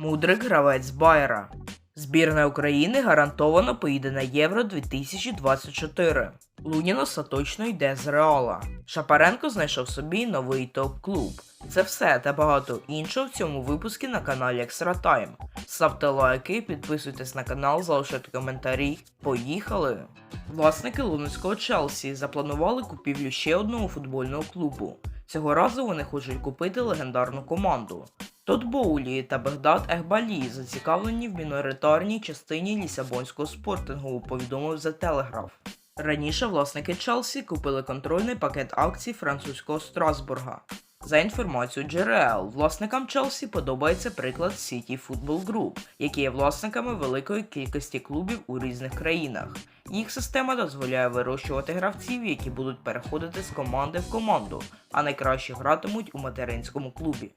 Мудрик гравець Байера. Збірна України гарантовано поїде на Євро 2024. Луніно остаточно йде з Реала. Шапаренко знайшов собі новий топ-клуб. Це все та багато іншого в цьому випуску на каналі Time. Ставте лайки, підписуйтесь на канал, залишайте коментарі. Поїхали! Власники лунського Челсі запланували купівлю ще одного футбольного клубу. Цього разу вони хочуть купити легендарну команду. Тот Боулі та Бегдад Ехбалі зацікавлені в міноритарній частині лісабонського спортингу, повідомив The Telegraph. Раніше власники Челсі купили контрольний пакет акцій французького Страсбурга. За інформацією джерел, власникам Челсі подобається приклад City Football Group, які є власниками великої кількості клубів у різних країнах. Їх система дозволяє вирощувати гравців, які будуть переходити з команди в команду, а найкраще гратимуть у материнському клубі.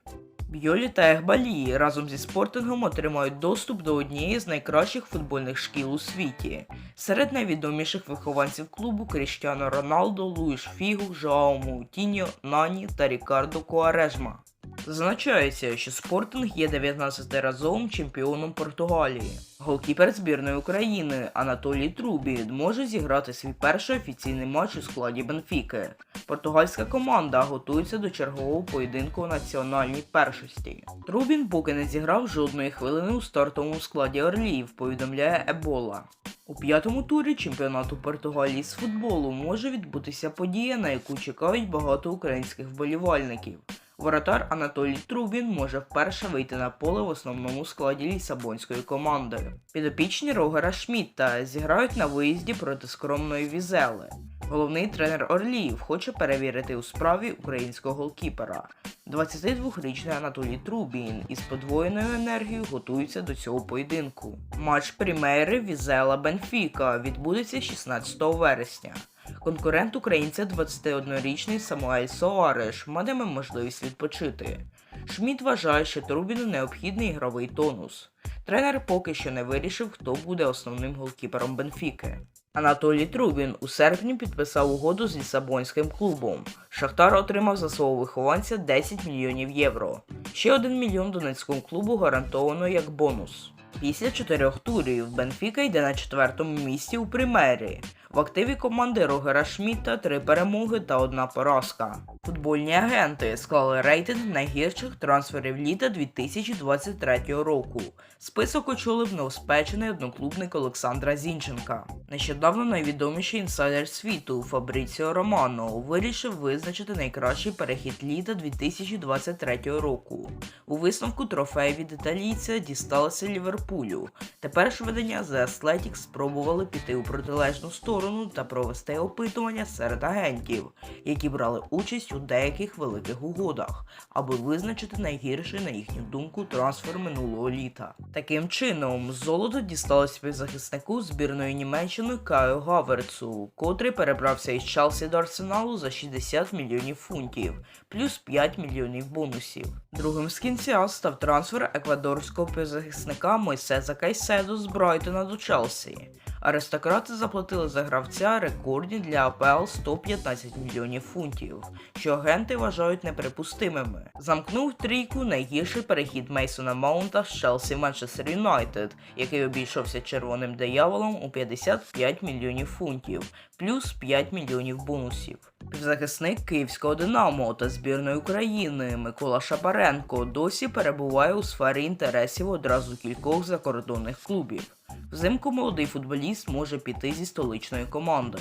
Бьолі та Ехбалі разом зі спортингом отримають доступ до однієї з найкращих футбольних шкіл у світі. Серед найвідоміших вихованців клубу Кріштіано Роналдо, Луїш Фігу, Жоао Маутіньо, Нані та Рікардо Куарежма. Зазначається, що Спортинг є 19-разовим чемпіоном Португалії. Голкіпер збірної України Анатолій Трубін може зіграти свій перший офіційний матч у складі Бенфіки. Португальська команда готується до чергового поєдинку у національній першості. Трубін поки не зіграв жодної хвилини у стартовому складі Орлів, повідомляє Ебола. У п'ятому турі чемпіонату Португалії з футболу може відбутися подія, на яку чекають багато українських вболівальників. Воротар Анатолій Трубін може вперше вийти на поле в основному складі лісабонської команди. Підопічні Рогера Шмітта зіграють на виїзді проти скромної Візели. Головний тренер Орліїв хоче перевірити у справі українського голкіпера. 22-річний Анатолій Трубін із подвоєною енергією готується до цього поєдинку. Матч Прімери Візела Бенфіка відбудеться 16 вересня. Конкурент українця 21-річний Самуель Соареш матиме можливість відпочити. Шмідт вважає, що Трубіну необхідний ігровий тонус. Тренер поки що не вирішив, хто буде основним голкіпером Бенфіки. Анатолій Трубін у серпні підписав угоду з Лісабонським клубом. Шахтар отримав за свого вихованця 10 мільйонів євро. Ще 1 мільйон донецькому клубу гарантовано як бонус. Після чотирьох турів Бенфіка йде на четвертому місці у примері. В активі команди Рогера Шмідта три перемоги та одна поразка. Футбольні агенти склали рейтинг найгірших трансферів літа 2023 року. Список очолив новоспечений одноклубник Олександра Зінченка. Нещодавно найвідоміший інсайдер світу Фабріціо Романо вирішив визначити найкращий перехід літа 2023 року. У висновку трофей від італійця дісталося Ліверпулю. Тепер ж видання The Athletic спробували піти у протилежну сторону та провести опитування серед агентів, які брали участь у деяких великих угодах, аби визначити найгірший, на їхню думку, трансфер минулого літа. Таким чином, золото дісталось співзахиснику збірної Німеччини Каю Гаверцу, котрий перебрався із Челсі до Арсеналу за 60 мільйонів фунтів, плюс 5 мільйонів бонусів. Другим з кінця став трансфер еквадорського півзахисника Мойсеза Кайседо з Брайтона до Челсі. Аристократи заплатили за гравця рекордні для АПЛ 115 мільйонів фунтів, що агенти вважають неприпустимими. Замкнув трійку найгірший перехід Мейсона Маунта з Челсі Манчестер Юнайтед, який обійшовся червоним дияволом у 55 мільйонів фунтів, плюс 5 мільйонів бонусів. Захисник київського Динамо та збірної України Микола Шапаренко досі перебуває у сфері інтересів одразу кількох закордонних клубів. Взимку молодий футболіст може піти зі столичної команди.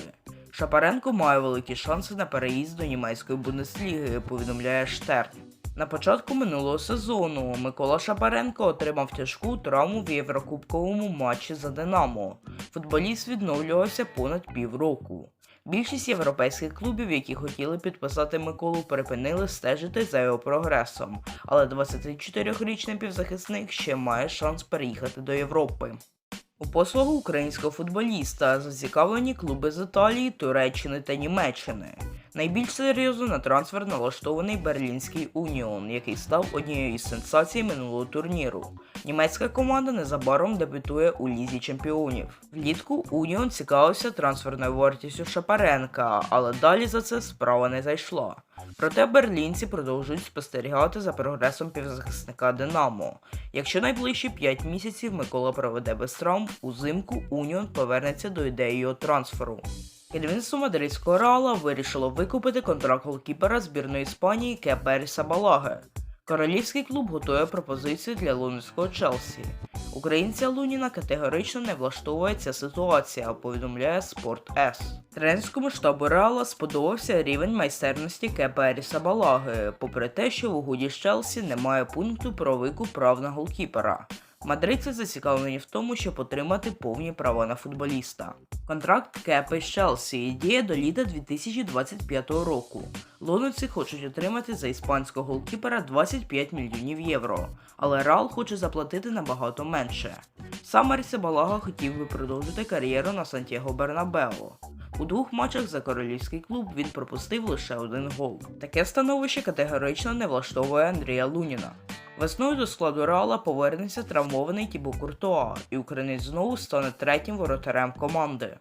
Шапаренко має великі шанси на переїзд до німецької Бундесліги, повідомляє Штерн. На початку минулого сезону Микола Шапаренко отримав тяжку травму в Єврокубковому матчі за Динамо. Футболіст відновлювався понад півроку. Більшість європейських клубів, які хотіли підписати Миколу, припинили стежити за його прогресом, але 24-річний півзахисник ще має шанс переїхати до Європи. У послугу українського футболіста зацікавлені клуби з Італії, Туреччини та Німеччини. Найбільш серйозно на трансфер налаштований берлінський Уніон, який став однією із сенсацій минулого турніру. Німецька команда незабаром дебютує у лізі чемпіонів. Влітку Уніон цікавився трансферною вартістю Шапаренка, але далі за це справа не зайшла. Проте берлінці продовжують спостерігати за прогресом півзахисника Динамо. Якщо найближчі 5 місяців Микола проведе без травм, узимку Уніон повернеться до ідеї його трансферу. Керівництво мадридського Реала вирішило викупити контракт голкіпера збірної Іспанії Кепері Сабалаги. Королівський клуб готує пропозицію для лондонського Челсі. Українця Луніна категорично не влаштовує ця ситуація, повідомляє Спорт С. Тренерському штабу Реала сподобався рівень майстерності Кепері Сабалаги, попри те, що в угоді з Челсі немає пункту про викуп прав на голкіпера. Мадридці зацікавлені в тому, щоб отримати повні права на футболіста. Контракт Кепи з Челсі діє до літа 2025 року. Лондонці хочуть отримати за іспанського голкіпера 25 мільйонів євро, але Реал хоче заплатити набагато менше. Сам Арісе Балага хотів би продовжити кар'єру на Сантьяго Бернабео. У двох матчах за королівський клуб він пропустив лише один гол. Таке становище категорично не влаштовує Андрія Луніна. Весною до складу Реала повернеться травмований Тібо Куртуа, і українець знову стане третім воротарем команди.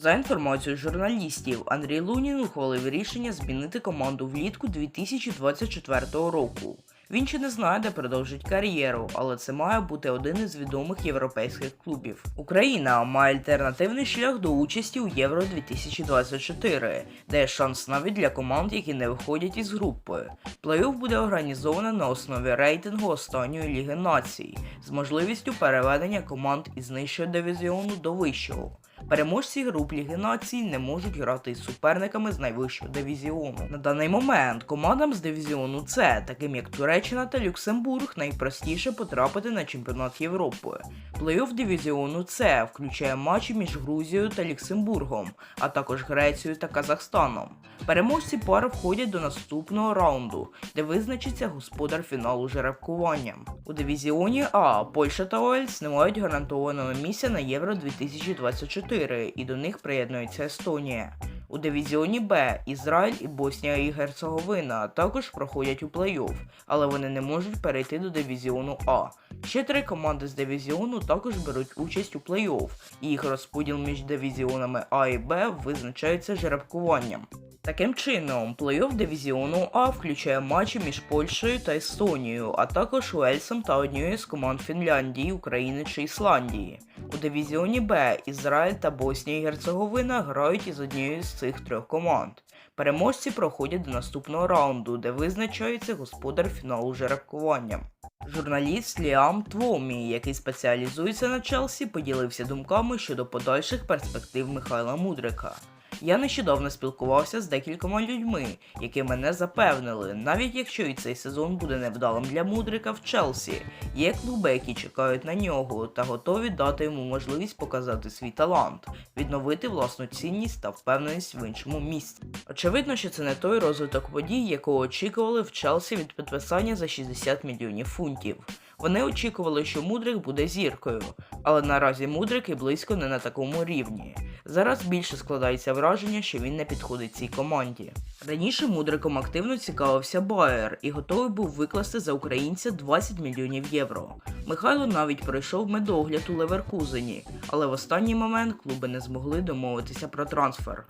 За інформацією журналістів, Андрій Лунін ухвалив рішення змінити команду влітку 2024 року. Він ще не знає, де продовжить кар'єру, але це має бути один із відомих європейських клубів. Україна має альтернативний шлях до участі у Євро 2024, де є шанс навіть для команд, які не виходять із групи. Плей-офф буде організовано на основі рейтингу останньої ліги націй з можливістю переведення команд із нижчого дивізіону до вищого. Переможці груп Ліги Націй не можуть грати із суперниками з найвищого дивізіону. На даний момент командам з дивізіону С, таким як Туреччина та Люксембург, найпростіше потрапити на чемпіонат Європи. Плей-офф дивізіону С включає матчі між Грузією та Люксембургом, а також Грецією та Казахстаном. Переможці пар входять до наступного раунду, де визначиться господар фіналу жеребкуванням. У дивізіоні А Польща та Уельс не мають гарантованого місця на Євро 2024 і до них приєднується Естонія. У дивізіоні Б Ізраїль і Боснія і Герцеговина також проходять у плей-офф, але вони не можуть перейти до дивізіону А. Ще три команди з дивізіону також беруть участь у плей-офф, і їх розподіл між дивізіонами А і Б визначається жеребкуванням. Таким чином, плей-офф дивізіону А включає матчі між Польщею та Естонією, а також Уельсом та однією з команд Фінляндії, України чи Ісландії. У дивізіоні Б Ізраїль та Боснія і Герцеговина грають із однією з цих трьох команд. Переможці проходять до наступного раунду, де визначається господар фіналу жеребкуванням. Журналіст Ліам Твомі, який спеціалізується на Челсі, поділився думками щодо подальших перспектив Михайла Мудрика. Я нещодавно спілкувався з декількома людьми, які мене запевнили, навіть якщо і цей сезон буде невдалим для Мудрика в Челсі, є клуби, які чекають на нього та готові дати йому можливість показати свій талант, відновити власну цінність та впевненість в іншому місці. Очевидно, що це не той розвиток подій, якого очікували в Челсі від підписання за 60 мільйонів фунтів. Вони очікували, що Мудрик буде зіркою, але наразі Мудрик і близько не на такому рівні. Зараз більше складається враження, що він не підходить цій команді. Раніше Мудриком активно цікавився Байер і готовий був викласти за українця 20 мільйонів євро. Михайло навіть пройшов медогляд у Леверкузені, але в останній момент клуби не змогли домовитися про трансфер.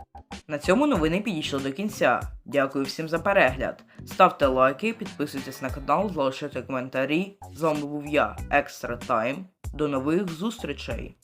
На цьому новини підійшли до кінця. Дякую всім за перегляд. Ставте лайки, підписуйтесь на канал, залишайте коментарі. З вами був я, Екстра Тайм. До нових зустрічей!